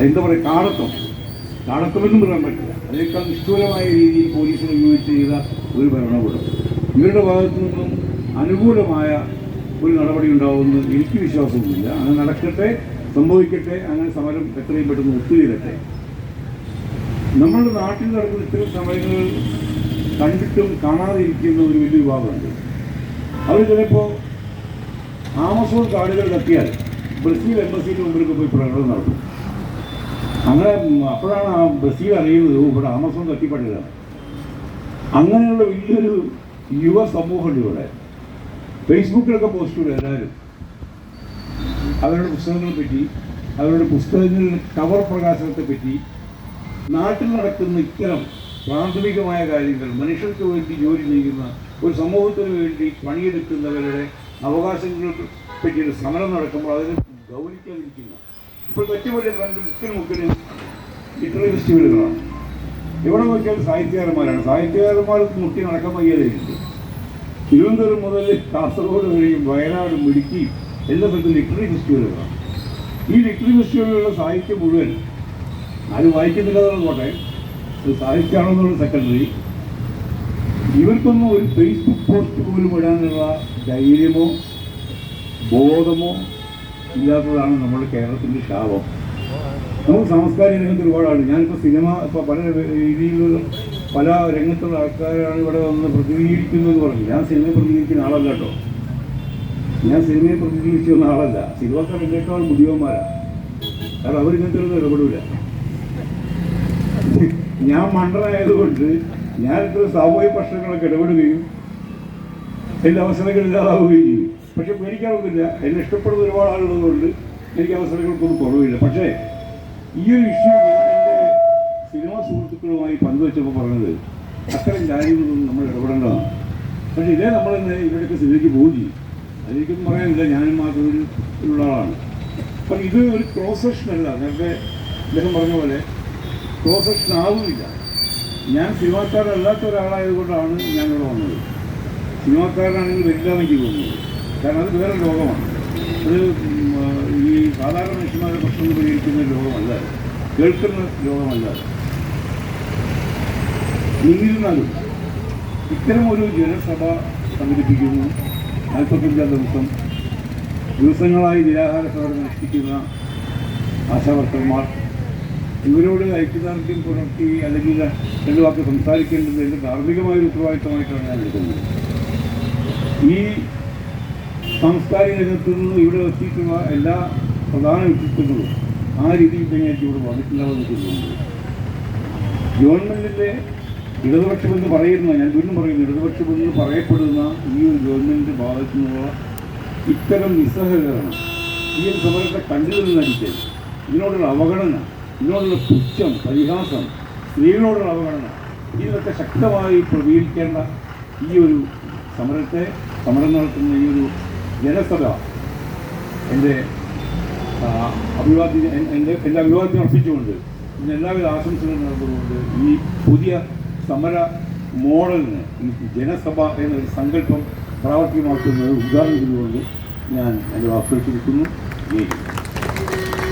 എന്താ പറയുക കാടത്തം. കാടത്തമെന്നും പറയാൻ പറ്റില്ല. അതിനേക്കാൾ നിഷ്ഠൂരമായ രീതിയിൽ പോലീസിനെ ഉപയോഗിച്ച് ചെയ്ത ഒരു ഭരണകൂടം. ഇവരുടെ ഭാഗത്തു നിന്നും അനുകൂലമായ ഒരു നടപടി ഉണ്ടാവുമെന്ന് എനിക്ക് വിശ്വാസമൊന്നുമില്ല. അങ്ങനെ നടക്കട്ടെ സംഭവിക്കട്ടെ അങ്ങനെ സമരം എത്രയും പെട്ടെന്ന് ഒത്തുചേരട്ടെ. നമ്മുടെ നാട്ടിൽ നടക്കുന്ന ഇത്തരം സമയങ്ങൾ കണ്ടിട്ടും കാണാതെ ഇരിക്കുന്ന ഒരു വലിയ വിഭാഗമുണ്ട്. അവർ ചിലപ്പോൾ ആമസോൺ തട്ടിയാൽ ബ്രസീൽ എംബസിയുടെ മുമ്പിലൊക്കെ പോയി പ്രകടനം നടത്തും. അങ്ങനെ അപ്പോഴാണ് ആ ബ്രസീൽ അറിയുന്നത് "ഓ, ഇവിടെ ആമസോൺ തട്ടിപ്പട്ടിലാണ് അങ്ങനെയുള്ള വലിയൊരു യുവ സമൂഹമുണ്ട് ഇവിടെ. ഫേസ്ബുക്കിലൊക്കെ പോസ്റ്റ് ഇടും എല്ലാവരും. അവരുടെ പുസ്തകങ്ങളെ പറ്റി അവരുടെ പുസ്തകങ്ങളിൽ കവർ പ്രകാശനത്തെ പറ്റി. നാട്ടിൽ നടക്കുന്ന ഇത്തരം പ്രാഥമികമായ കാര്യങ്ങൾ മനുഷ്യർക്ക് വേണ്ടി ജോലി ചെയ്യുന്ന ഒരു സമൂഹത്തിന് വേണ്ടി പണിയെടുക്കുന്നവരുടെ അവകാശങ്ങൾക്ക് പറ്റിയൊരു സമരം നടക്കുമ്പോൾ അതിനെ ഗൗനിക്കാതിരിക്കുന്ന ഇപ്പോൾ ഏറ്റവും വലിയ ട്രെൻഡ് മുക്കിന് മുക്കിന് ലിറ്റററി ഫെസ്റ്റിവലുകളാണ് എവിടെ നോക്കിയാലും സാഹിത്യകാരന്മാരാണ്. സാഹിത്യകാരന്മാർക്ക് മുട്ടി നടക്കാൻ വയ്യാതെയുണ്ട്. തിരുവനന്തപുരം മുതൽ കാസർഗോഡ് വരെയും വയനാട് ഇടുക്കിയും എല്ലാ സ്ഥലത്തും ലിറ്റററി ഫെസ്റ്റിവലുകളാണ് ഈ ലിറ്റററി ഫെസ്റ്റിവലുകളുടെ സാഹിത്യം മുഴുവൻ ആരും വായിക്കുന്നില്ല എന്നുള്ളത് പോട്ടെ സാഹിത്യമാണെന്നുള്ള സെക്രട്ടറി ഇവർക്കൊന്നും ഒരു ഫേസ്ബുക്ക് പോസ്റ്റ് പോലും ഇടാനുള്ള ധൈര്യമോ ബോധമോ ഇല്ലാത്തതാണ് നമ്മുടെ കേരളത്തിന്റെ ശാപം. നമുക്ക് സാംസ്കാരിക രംഗത്ത് ഒരുപാടാണ്. ഞാനിപ്പോൾ സിനിമ ഇപ്പോൾ പല രീതിയിലുള്ള പല രംഗത്തുള്ള ആൾക്കാരാണ് ഇവിടെ വന്ന് പ്രതിനിധീകരിക്കുന്നത് പറഞ്ഞു ഞാൻ സിനിമയെ പ്രതിനിധീകരിക്കുന്ന ആളല്ല കേട്ടോ. ഞാൻ സിനിമയെ പ്രതിനിധീകരിക്കുന്ന ആളല്ല. സിനിമക്കാർ എന്നേക്കാൾ മുടിയന്മാരാണ് കാരണം അവരിങ്ങനത്തെ ഇടപെടില്ല ഞാൻ മണ്ടനായതുകൊണ്ട് ഞാൻ ഇത്ര സാമൂഹിക പ്രശ്നങ്ങളൊക്കെ ഇടപെടുകയും എന്റെ അവസരങ്ങൾ ഇല്ലാതാവുകയും ചെയ്യും. പക്ഷെ പേടിക്കാറൊന്നുമില്ല എന്നെ ഇഷ്ടപ്പെടുന്ന ഒരുപാട് ആളുള്ളതുകൊണ്ട് എനിക്ക് അവസരങ്ങൾക്കൊന്നും കുറവില്ല. പക്ഷേ ഈ ഒരു ഇഷ്യൂ ഞാൻ എന്റെ സിനിമാ സുഹൃത്തുക്കളുമായി പങ്കുവെച്ചപ്പോൾ പറഞ്ഞത് അത്തരം കാര്യങ്ങളൊന്നും നമ്മൾ ഇടപെടേണ്ടതാണ്. പക്ഷേ ഇതേ നമ്മൾ തന്നെ ഇവിടെയൊക്കെ സിനിമയ്ക്ക് പോവുകയും ചെയ്യും. പറയാനില്ല. ഞാനും മാത്രം ഉള്ള ആളാണ്. അപ്പം ഇത് ഒരു ക്രോസ് അല്ല. നേരത്തെ അദ്ദേഹം പറഞ്ഞ പോലെ ക്രോസ് സെക്ഷൻ ആവുന്നില്ല. ഞാൻ സിനിമാക്കാരല്ലാത്ത ഒരാളായതുകൊണ്ടാണ് കൊണ്ടാണ് ഞാനിവിടെ വന്നത്. സിനിമാക്കാരനാണെങ്കിൽ വരില്ല എനിക്ക് തോന്നുന്നത് കാരണം അത് വേറെ ലോകമാണ്. അത് ഈ സാധാരണ മനുഷ്യന്മാരുടെ പ്രശ്നങ്ങൾ പരിഹരിക്കുന്ന ലോകമല്ല. കേൾക്കുന്ന ലോകമല്ല. എന്നിരുന്നാലും ഇത്തരം ഒരു ജനസഭ സംഘടിപ്പിക്കുന്നു നാൽപ്പത്തഞ്ചാം ദിവസം. ദിവസങ്ങളായി നിരാഹാര സമരം അനുഷ്ഠിക്കുന്ന ആശാവർക്കന്മാർ ഇവരോട് ഐക്യദാർഢ്യം പുലർത്തി അല്ലെങ്കിൽ രണ്ട് വാക്ക് സംസാരിക്കേണ്ടത് എന്റെ ധാർമ്മികമായ ഒരു ഉത്തരവാദിത്തമായിട്ടാണ് ഞാൻ എടുക്കുന്നത്. ഈ സാംസ്കാരിക രംഗത്ത് നിന്ന് ഇവിടെ എത്തിയിട്ടുള്ള എല്ലാ പ്രധാന വ്യക്തിത്വങ്ങളും ആ രീതിയിൽ തന്നെ എനിക്ക് ഇവിടെ വന്നിട്ടുണ്ടാവുമെന്ന് എനിക്ക് തോന്നുന്നത് ഗവൺമെന്റിന്റെ ഇടതുപക്ഷമെന്ന് പറയുന്ന ഞാൻ വീണ്ടും പറയുന്നു ഇടതുപക്ഷമെന്ന് പറയപ്പെടുന്ന ഈ ഒരു ഗവൺമെന്റിന്റെ ഭാഗത്തു നിന്നുള്ള ഇത്തരം നിസ്സഹകരണം ഈ ഒരു സമരത്തെ കണ്ടിൽ നിന്നടിക്കൽ ഇതിനോടുള്ള അവഗണന ഇതിനോടുള്ള പുച്ഛം പരിഹാസം സ്ത്രീകളോടുള്ള അവഗണന ഇതിനൊക്കെ ശക്തമായി പ്രതികരിക്കേണ്ട ഈ ഒരു സമരത്തെ സമരം നടത്തുന്ന ഈ ഒരു ജനസഭ എന്റെ അഭിവാദ്യം എന്റെ എന്റെ അഭിവാദ്യം അർപ്പിച്ചുകൊണ്ട് ഇതിന് എല്ലാവിധ ആശംസകളും നൽകുന്നുകൊണ്ട് ഈ പുതിയ സമര മോഡലിന് ഈ ജനസഭ എന്നൊരു സങ്കല്പം പ്രാവർത്തികമാക്കുന്നത് ഉദ്ഘാടനം ചെയ്തുകൊണ്ട് ഞാൻ എന്റെ വാക്കുകൾ ജയിക്കുന്നു ജയിക്കും